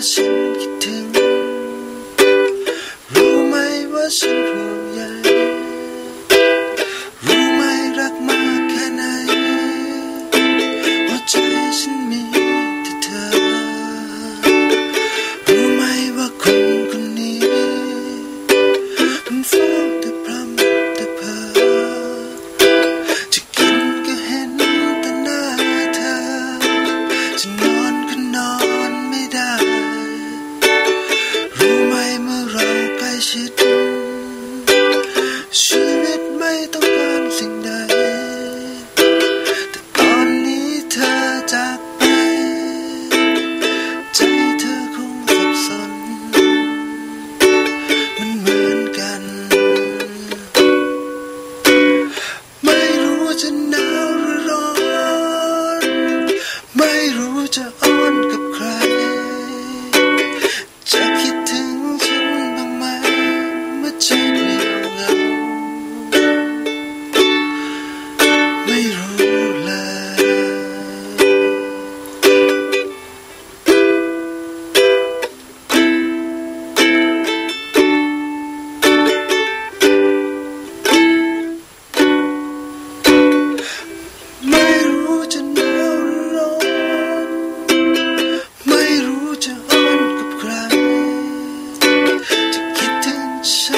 ฉันคิดถึง รู้ไหมว่าฉันห่วงใยรู้ไหมรักมากแค่ไหนว่าใจฉันมีแต่เธอ รู้ไหมว่าคนคนนี้มันเฝ้าแต่พรำแต่เพ้อจะกินก็เห็นแต่หน้าเธอ So